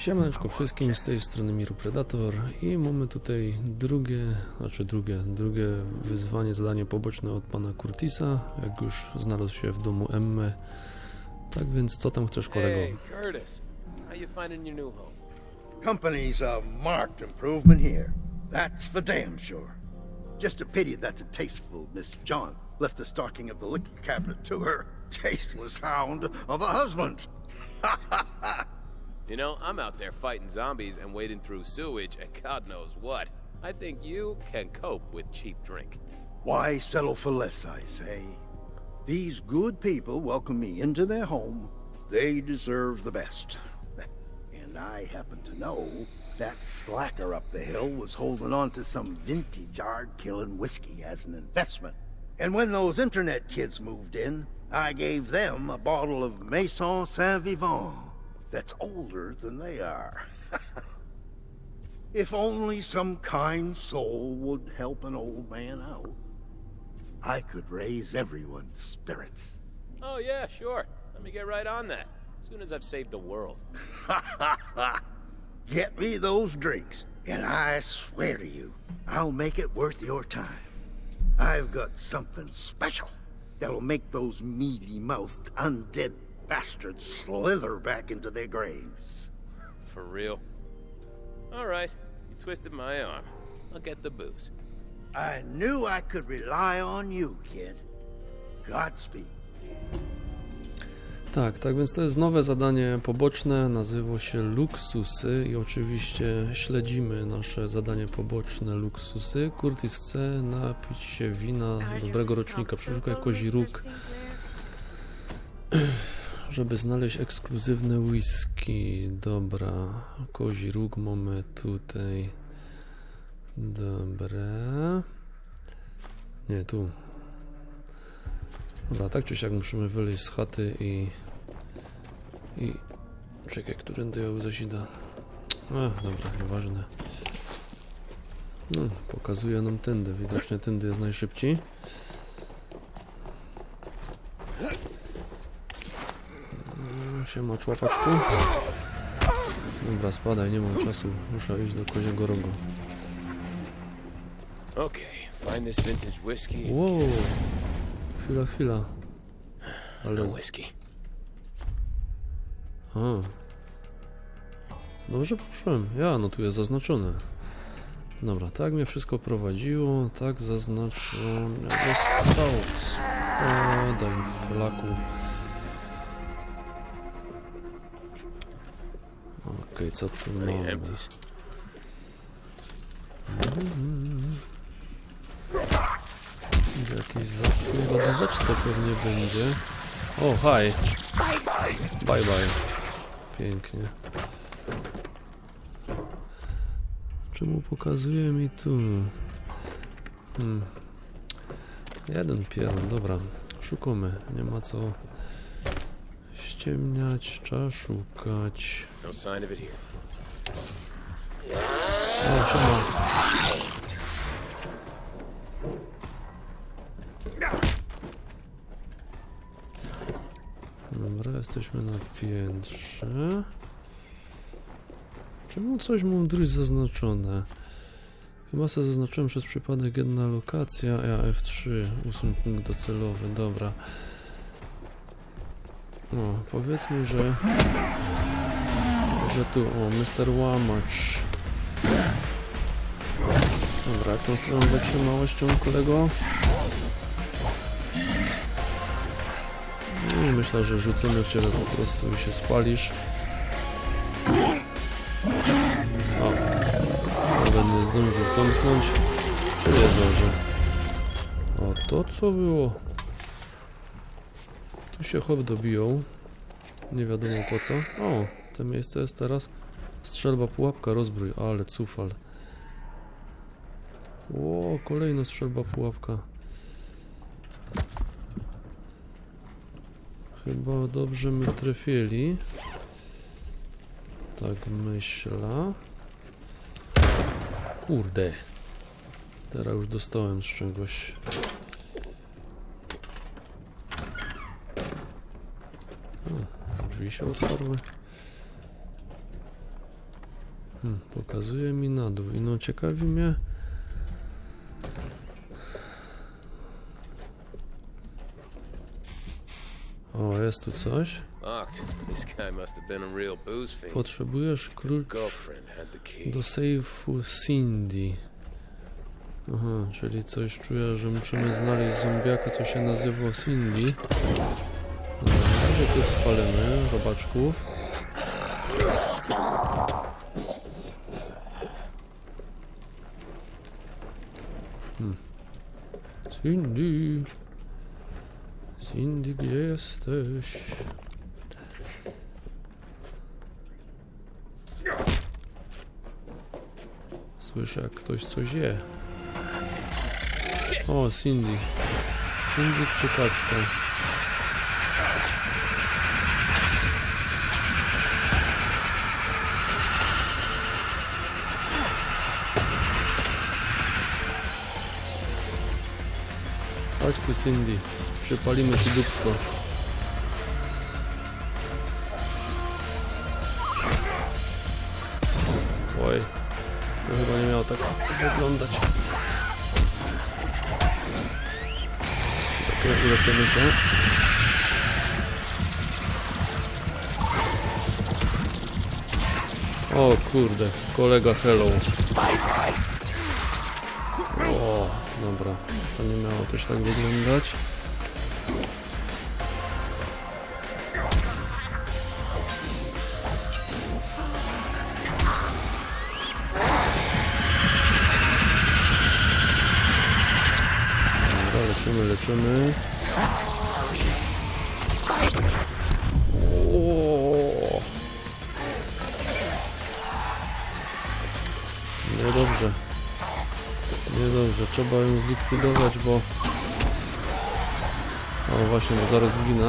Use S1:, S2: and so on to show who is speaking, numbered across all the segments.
S1: Siemaneczko wszystkim, z tej strony Miru Predator i mamy tutaj drugie, znaczy drugie, drugie wyzwanie, zadanie poboczne od pana Curtisa, jak już znalazł się w domu Emmy. Tak więc co tam chcesz kolego?
S2: Hey, Curtis. How you finding your new home?
S3: Company's a marked improvement here. That's for damn sure. Just a pity that the tasteful Miss John left the stocking of the liquor cabinet to her tasteless hound of a husband.
S2: You know, I'm out there fighting zombies and wading through sewage and God knows what. I think you can cope with cheap drink.
S3: Why settle for less, I say? These good people welcome me into their home. They deserve the best. And I happen to know that slacker up the hill was holding on to some vintage hard killing whiskey as an investment. And when those internet kids moved in, I gave them a bottle of Maison Saint Vivant that's older than they are. if only some kind soul would help an old man out. I could raise everyone's spirits.
S2: Oh, yeah, sure. Let me get right on that. As soon as I've saved the world.
S3: Get me those drinks, and I swear to you, I'll make it worth your time. I've got something special that'll make those mealy-mouthed undead bastards slither back into their graves.
S2: For real. All right. You twisted my arm. I'll get the booze.
S3: I knew I could rely on you, kid. Godspeed.
S1: Tak, tak więc to jest nowe zadanie poboczne, nazywa się Luksusy i oczywiście śledzimy nasze zadanie poboczne Luksusy. Curtis chce napić się wina dobrego rocznika, przeszukaj kozi róg, żeby znaleźć ekskluzywne whisky. Dobra, kozi róg mamy tutaj. Dobra. Nie, tu. Dobra, tak czy siak musimy wyleźć z chaty i... I... Czekaj, którędy ją zasida. A, dobra, nieważne. No, pokazuje nam tędy. Widocznie tędy jest najszybciej. Siema, człapaczku. Dobra, spadaj, nie mam czasu. Muszę iść do koziego rogu.
S2: Okay, find this vintage whiskey.
S1: Wow! Chwila, chwila. Ale...
S2: No whiskey.
S1: A. Dobrze poszłem. Ja, no tu jest zaznaczone. Dobra, tak mnie wszystko prowadziło, tak zaznaczone zostało. Spadaj, flaku. Okej, co tu
S2: need
S1: mamy? Będzie Jakiś zacny lodóweczce pewnie będzie. O, hi! Bye bye. Pięknie. Czemu pokazuje mi tu? Hmm. Jeden pierdol, dobra. Szukamy. Nie ma co ściemniać, trzeba szukać.
S2: No sign of it here.
S1: O, siema. Dobra, jesteśmy na piętrze. Czemu coś mądrość zaznaczone? Chyba sobie zaznaczyłem przez przypadek jedna lokacja, a ja F3, usuń punkt docelowy, dobra. No, powiedzmy, że... Że tu, o, Mr. Łamacz. Dobra, tą stroną wytrzymałością, kolego? No, myślę, że rzucimy w ciebie po prostu i się spalisz. O, nawet nie zdążył pomknąć. Czy jest dobrze? O, to co było? Tu się chłop dobiją. Nie wiadomo po co. O, to miejsce jest teraz. Strzelba, pułapka, rozbrój, ale cufal. O, kolejna strzelba, pułapka. Chyba dobrze my trafili. Tak myślę. Kurde. Teraz już dostałem z czegoś. O, drzwi się otwarły. Hmm, pokazuje mi na dół i no ciekawi mnie... O, jest tu coś. Potrzebujesz klucz do sejfu Cindy. Aha, czyli coś czuję, że musimy znaleźć zombiaka, co się nazywa Cindy. Razie tych spalimy, robaczków. Hmm. Cindy. Cindy, gdzie jesteś? Słyszę, jak ktoś coś je. O, Cindy. Cindy krzykaczka. Chodź tu, Cindy. Przypalimy ci dupsko. Oj, to chyba nie miało tak wyglądać. Czekaj, uleczymy się. O kurde, kolega hello. O, dobra, to nie miało też tak wyglądać. Dobra, leczymy, leczymy. Trzeba ją zlikwidować, bo... O właśnie, bo zaraz zginę.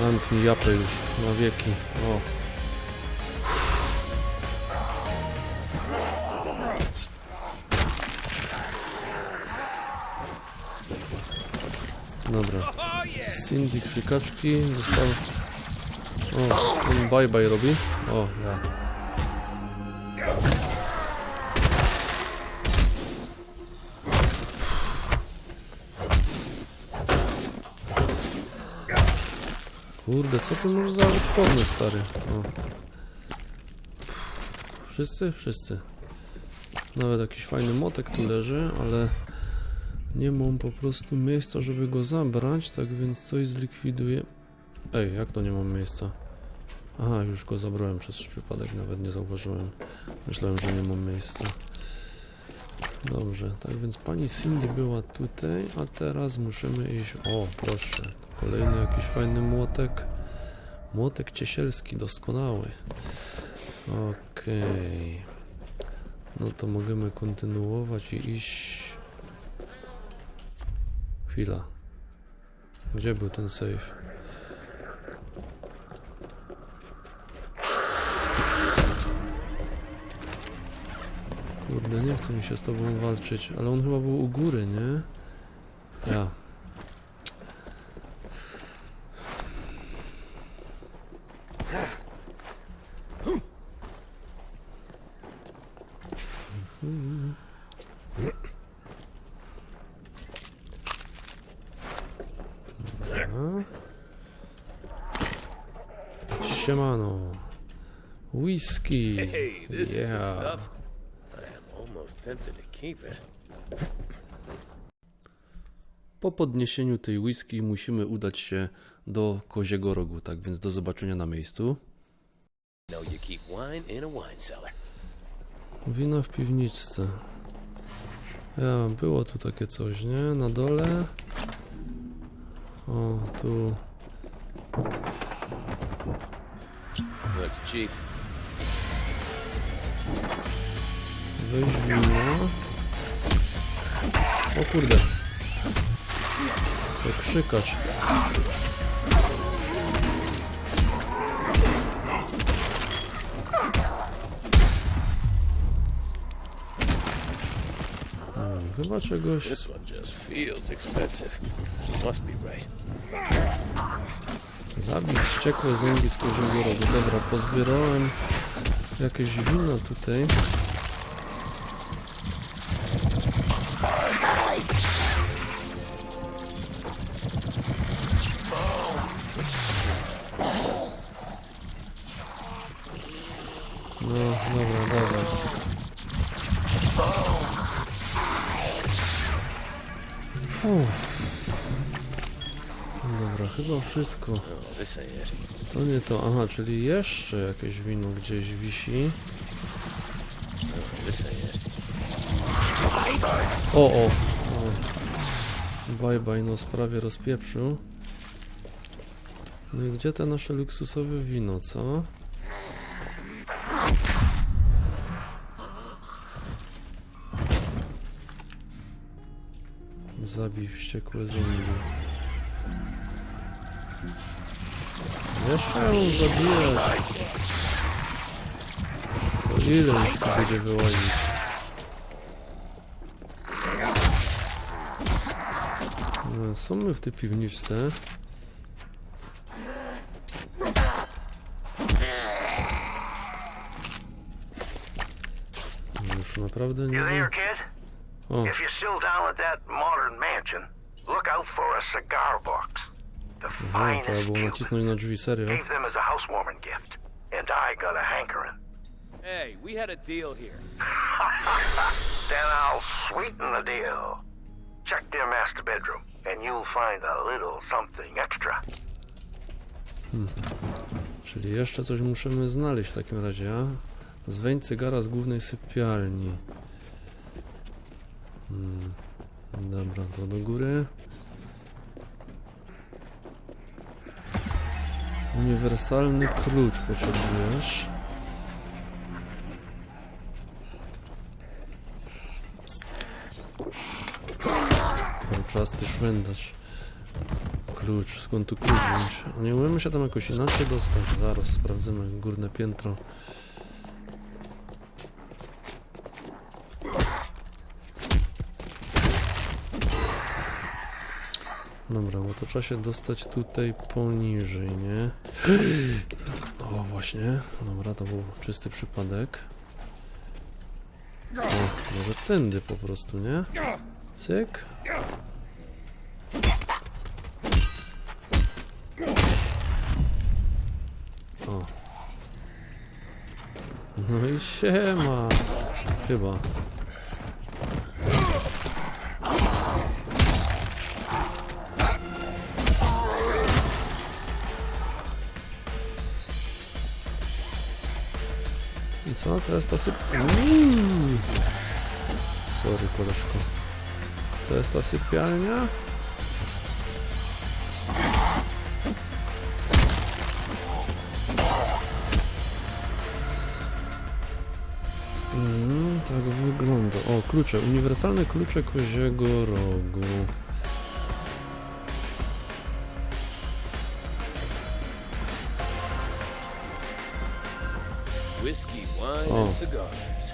S1: Zamknij japę już na wieki. O. Dobra. Cindy krzykaczki został. O, on bye bye robi. O, ja. Kurde, co ty masz za odporny stary? O. Wszyscy? Wszyscy. Nawet jakiś fajny motek tu leży, ale nie mam po prostu miejsca, żeby go zabrać, tak więc coś zlikwiduję. Ej, jak to nie mam miejsca? Aha, już go zabrałem przez przypadek, nawet nie zauważyłem. Myślałem, że nie mam miejsca. Dobrze, tak więc pani Cindy była tutaj, a teraz musimy iść... O, proszę, kolejny jakiś fajny młotek. Młotek ciesielski, doskonały. Okej. No to możemy kontynuować i iść... Chwila. Gdzie był ten save? Kurde, nie chce mi się z tobą walczyć, ale on chyba był u góry, nie? Ja. Dobra. Siemano. Whisky.
S2: Hey, this is the
S1: yeah.
S2: stuff. I am almost tempted to keep it.
S1: Po podniesieniu tej whisky musimy udać się do Koziego Rogu, tak więc do zobaczenia na miejscu.
S2: No.
S1: Wina w piwniczce. Ja, było tu takie coś, nie? Na dole. O, tu.
S2: Looks cheap.
S1: Weź wino. O kurde. To krzykacz. Hmm, chyba czegoś...
S2: This one just feels expensive. Must be right.
S1: Zabić wściekłe zombie z rogu. Dobra, pozbierałem jakieś wino tutaj. No. Dobra, chyba wszystko. To nie to, aha, czyli jeszcze jakieś wino gdzieś wisi. O, o! o. Bye bye, no sprawie rozpieprzył. No i gdzie te nasze luksusowe wino, co? Zabij wściekłe zombie. Jeszcze ją zabijać. To ile ich tu będzie wyłazić? No, Są my w tej piwniczce. Już naprawdę nie
S4: You there,
S1: wiem.
S4: kid?
S1: O,
S4: If you're still down at that modern mansion, look out for a cigar box. Finest
S1: trzeba było nacisnąć na drzwi, serio?
S4: Gave them as a housewarming gift. And I got a hankering.
S2: Hey, we had a deal here.
S4: Then I'll sweeten the deal. Check their master bedroom, and you'll find a little something extra.
S1: Czyli jeszcze coś musimy znaleźć w takim razie, a? Zwędź cygara z głównej sypialni. Hmm. Dobra, to do góry. Uniwersalny klucz potrzebujesz. Czas ty szwendać. Klucz, skąd tu klucz wziąć? Nie umiemy się tam jakoś inaczej dostać? Zaraz sprawdzimy górne piętro. Dobra, bo to trzeba się dostać tutaj poniżej, nie? O, właśnie. Dobra, to był czysty przypadek. O, może tędy po prostu, nie? Cyk. O. No i siema. Chyba. I co? Teraz ta syp... Uuu. Sorry, koleżko. To jest ta sypialnia? Mm, tak wygląda. O, klucze. Uniwersalne klucze koziego rogu.
S2: Wine, and cigars.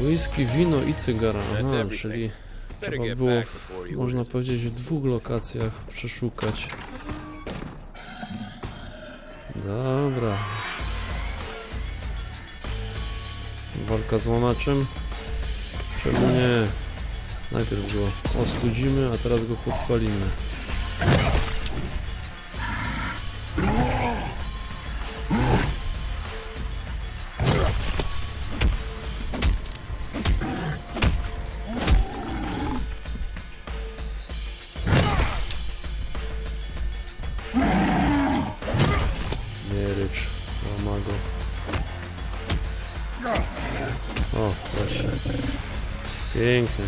S1: Whisky, wino i cygara.
S2: That's
S1: Aha,
S2: everything.
S1: czyli
S2: Better
S1: trzeba
S2: get
S1: było,
S2: back
S1: w,
S2: before he
S1: można powiedzieć, w dwóch lokacjach przeszukać. Dobra. Walka z łamaczem? Czemu nie? Najpierw go ostudzimy, a teraz go podpalimy. Pięknie.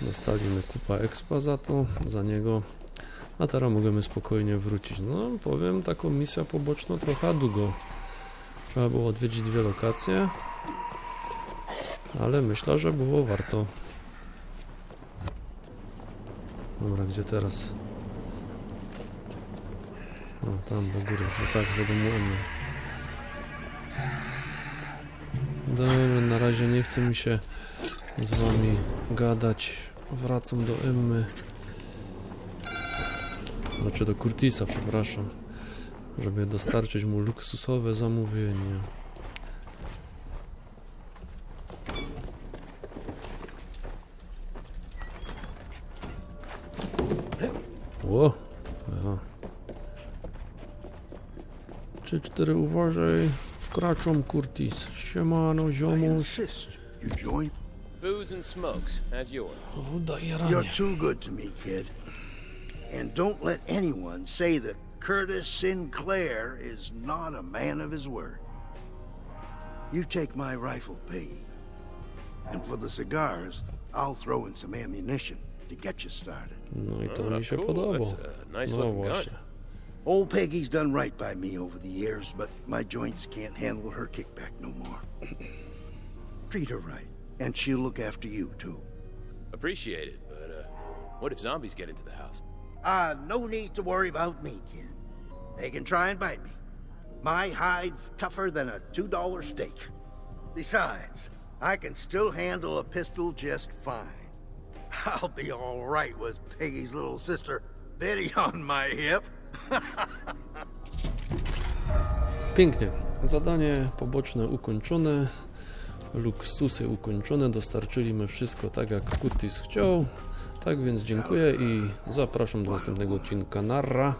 S1: Dostaliśmy kupa expa za to, za niego. A teraz możemy spokojnie wrócić. No, powiem, taką misja poboczną trochę długo. Trzeba było odwiedzić dwie lokacje. Ale myślę, że było warto. Dobra, gdzie teraz? O, tam do góry. No tak, Emy. Dobra, na razie nie chce mi się z wami gadać. Wracam do Emmy. Znaczy do Curtisa, przepraszam. Żeby dostarczyć mu luksusowe zamówienie. Ło. Aha. Cztery, uważaj. Wkraczam, Curtis. Siemano, ziomuś.
S2: Booze and smokes, as yours.
S3: You're too good to me, kid. And don't let anyone say that Curtis Sinclair is not a man of his word. You take my rifle Peggy. And for the cigars, I'll throw in some ammunition to get you started.
S1: No i to
S2: Oh,
S1: mi się
S2: cool.
S1: podoba.
S2: That's a nice
S1: No
S2: looking gun.
S3: Old Peggy's done right by me over the years, but my joints can't handle her kickback no more. Treat her right, and she'll look after you, too.
S2: Appreciate it, but uh, what if zombies get into the house?
S3: Ah, no need to worry about me, kid. They can try and bite me. My hide's tougher than a $2 steak. Besides, I can still handle a pistol just fine. I'll be all right with Peggy's little sister Betty on my hip.
S1: Pięknie. Zadanie poboczne ukończone. Luksusy ukończone. Dostarczyliśmy wszystko tak jak Curtis chciał. Tak więc dziękuję i zapraszam do następnego odcinka. Narra.